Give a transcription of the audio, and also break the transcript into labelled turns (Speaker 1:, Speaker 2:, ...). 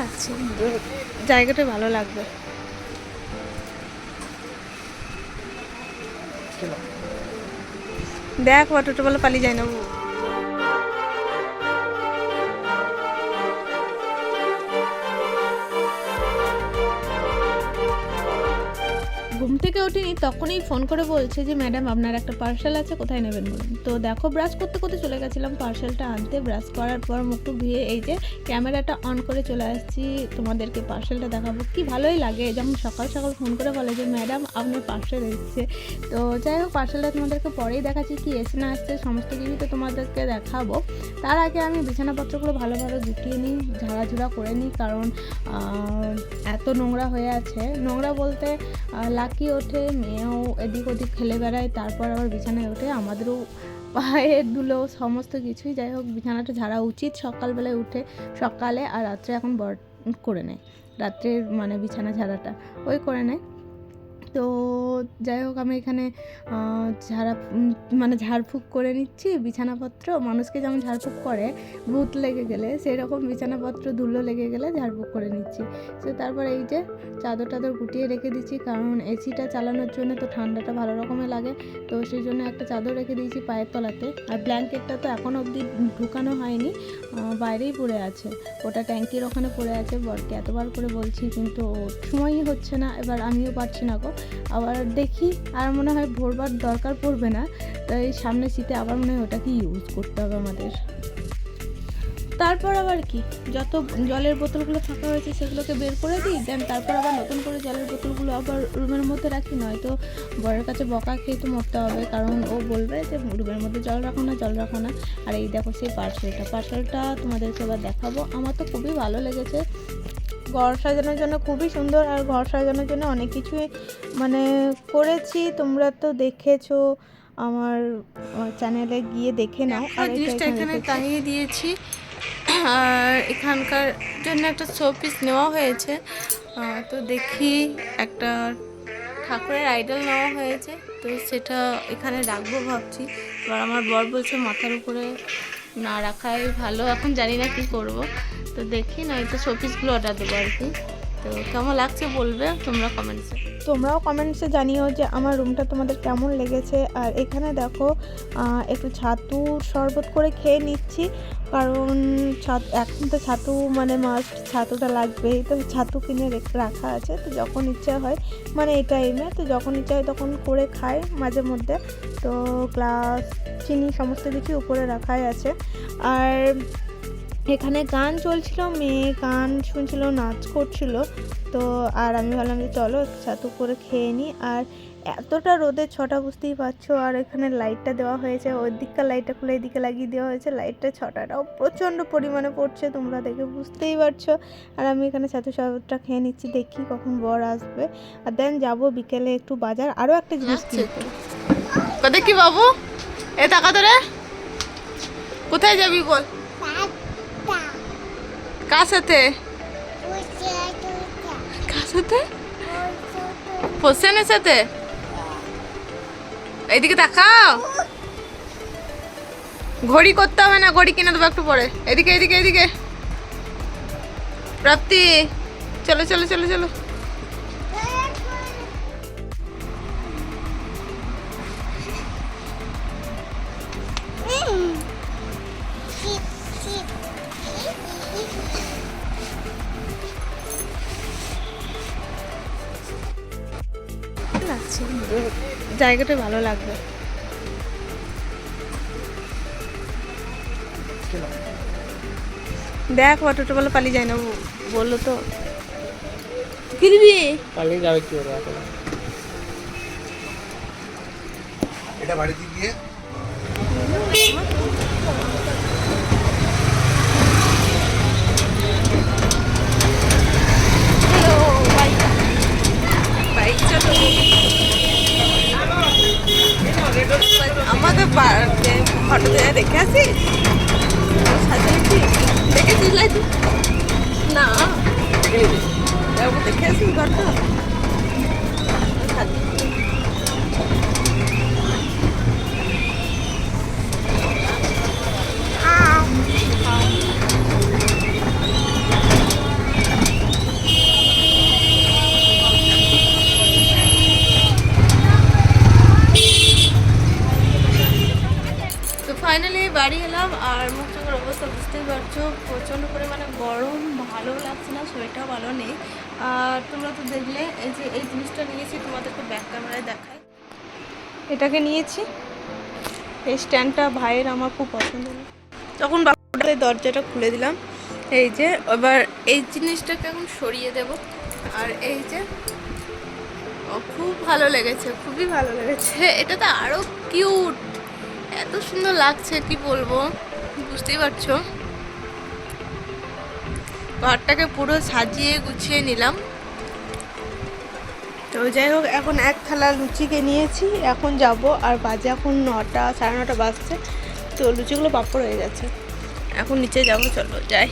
Speaker 1: লাগছে। জায়গাটা ভালো লাগবে। দেখ অটোটা বলে পালিয়ে যায় না। থেকে উঠিনি তখনই ফোন করে বলছে যে ম্যাডাম আপনার একটা পার্সেল আছে, কোথায় নেবেন বলুন? তো দেখো ব্রাশ করতে করতে চলে গেছিলাম পার্সেলটা আনতে। ব্রাশ করার পর মুখটু ধুয়ে এই যে ক্যামেরাটা অন করে চলে আসছি। তোমাদেরকে পার্সেলটা দেখাবো। কি ভালোই লাগে, যেমন সকাল সকাল ফোন করে বলে যে ম্যাডাম আপনার পার্সেল এসেছে। তো যাই হোক পার্সেলটা তোমাদেরকে পরেই দেখাচ্ছি, কি এসে না আসছে সমস্ত কিছুই তো তোমাদেরকে দেখাবো। তার আগে আমি বিছানাপত্রগুলো ভালোভাবে গুটিয়ে নিই, ঝাড়াঝুড়া করে নিই, কারণ এত নোংরা হয়ে আছে। নোংরা বলতে লাকি লাকি ওঠে মেয়েও এদিক ওদিক খেলে বেড়ায়, তারপর আবার বিছানায় ওঠে আমাদেরও পায়ের ধুলো সমস্ত কিছুই। যাই হোক, বিছানাটা ঝাড়া উচিত সকালবেলায় উঠে। সকালে আর রাত্রে এখন বর করে নেয়, রাত্রের মানে বিছানা ঝাড়াটা। ওই করে নেয়। তো যাই হোক, আমি এখানে ঝাড়া মানে ঝাড়ফুঁক করে নিচ্ছি, বিছানাপত্র। মানুষকে যেমন ঝাড়ফুঁক করে, ভূত লেগে গেলে সেই রকম বিছানাপত্র ধুলো লেগে গেলে ঝাড়ফুঁক করে নিচ্ছি। তো তারপর এই যে, চাদর টাদর গুটিয়ে রেখে দিচ্ছি, কারণ এসিটা চালানোর জন্য তো ঠান্ডাটা ভালো রকমের লাগে। তো সেই জন্য একটা চাদর রেখে দিয়েছি পায়ের তলাতে। আর ব্ল্যাঙ্কেটটা তো এখনও অবধি ঢুকানো হয়নি বাইরেই পড়ে আছে। ওটা ট্যাঙ্কির ওখানে পড়ে আছে, বরকে এতবার করে বলছি, কিন্তু সময়ই হচ্ছে না, এবার আমিও পারছি না গো। আবার দেখি, আর মনে হয় ভোরবার দরকার পড়বে না। তাই সামনে শীতে আবার মনে হয় ওটাকে ইউজ করতে হবে আমাদের। তারপর আবার কি? যত জলের বোতলগুলো ফাঁকা হয়েছে সেগুলোকে বের করে দিই দেন তারপর আবার নতুন করে জলের বোতলগুলো আবার রুমের মধ্যে রাখি, নয়তো বরের কাছে বকা খেয়ে তো মরতে হবে, কারণ ও বলবে যে রুমের মধ্যে জল রাখো না, জল রাখো না। আর এই দেখো সেই পার্সেলটা পার্সেলটা তোমাদেরকে এবার দেখাবো। আমার তো খুবই ভালো লেগেছে। ঘর সাজানোর জন্য খুবই সুন্দর আর ঘর সাজানোর জন্য অনেক কিছুই মানে করেছি। তোমরা তো দেখেছ আমার চ্যানেলে গিয়ে দেখে নাও। আর
Speaker 2: জিনিসটা
Speaker 1: এখানে
Speaker 2: টাঙিয়ে দিয়েছি। আর এখানকার জন্য একটা শোপিস নেওয়া হয়েছে। তো দেখি একটা ঠাকুরের আইডল নেওয়া হয়েছে। তো সেটা এখানে রাখব ভাবছি। এবার আমার বর বলছে মাথার উপরে না রাখাই ভালো। এখন জানি না কি করব। তো দেখি, না তো শোপিসগুলো অর্ডার দেবো আর কি। তো কেমন লাগছে বলবে, তোমরা কমেন্টসে
Speaker 1: তোমরাও কমেন্টসে জানিও যে আমার রুমটা তোমাদের কেমন লেগেছে। আর এখানে দেখো একটু ছাতু শরবত করে খেয়ে নিচ্ছি। কারণ ছাত- এখন তো ছাতু মানে মাস্ট ছাতুটা লাগবেই। তো ছাতু কিনে রাখা আছে। তো যখন ইচ্ছা হয় মানে এই টাইমে তো যখন ইচ্ছা হয় তখন করে খাই মাঝে মধ্যে। তো গ্লাস চিনি সমস্ত কিছু উপরে রাখাই আছে। আর এখানে গান চলছিল মেয়ে গান শুনছিল নাচ করছিল। তো আর আমি ভাবলাম যে চলো ছাতু করে খেয়ে নিই। আর এতটা রোদের ছটা বুঝতেই পারছ আর এখানে লাইটটা দেওয়া হয়েছে। ওই দিককার লাইটটা খুলে এদিকে লাগিয়ে দেওয়া হয়েছে। লাইটটা ছটাটাও প্রচণ্ড পরিমাণে পড়ছে তোমরা দেখে বুঝতেই পারছ। আর আমি এখানে ছাতু শরবতটা খেয়ে নিচ্ছি দেখি কখন বর আসবে। আর দেন যাব বিকেলে একটু বাজার। আরও একটা জিনিস কিনতে।
Speaker 2: কোথায় কি বাবু? এ টাকা তোরে কোথায় যাবি বল? কার সাথে কার সাথে হোসেনের সাথে এদিকে তাকাও ঘড়ি করতে হবে না ঘড়ি কিনে দেবো একটু পরে এদিকে এদিকে এদিকে প্রাপ্তি চলো চলো চলো চলো
Speaker 1: জায়গাটা ভালো লাগবে। দেখ অটোটা বলে পালিয়ে যায় না বলল তো। কিনবি?
Speaker 3: পালিয়ে যাবে কি ওরা
Speaker 4: এটা বাড়িতে গিয়ে
Speaker 2: বাইক চলো আমাদের বাড়িতে দেয়া দেখে আসিস? দেখেছিস না দেখে আসিস ঘরটা? প্রচুর প্রচণ্ড পরিমাণে গরম, ভালো লাগছে না, শরীরটাও ভালো নেই। আর তোমরা তো দেখলে, এই যে এই জিনিসটা নিয়েছি, তোমাদেরকে ব্যাক ক্যামেরায় দেখাই।
Speaker 1: এটাকে নিয়েছি। এই স্ট্যান্ডটা ভাইয়ের আমার খুব পছন্দ তখন বাবুটা দরজাটা খুলে দিলাম।
Speaker 2: এই যে, এবার এই জিনিসটাকে এখন সরিয়ে দেব। আর এই যে খুব ভালো লেগেছে, খুবই ভালো লেগেছে। এটা তো আরও কিউট এত সুন্দর লাগছে, কি বলব? বুঝতেই পারছ? ঘরটাকে পুরো সাজিয়ে গুছিয়ে নিলাম।
Speaker 1: তো যাই হোক, এখন এক থালা লুচিকে নিয়েছি। এখন যাব, আর বাজে এখন নটা, সাড়ে নটা বাজছে। তো লুচিগুলো পাপড় হয়ে গেছে। এখন নিচে যাব, চলো, যাই।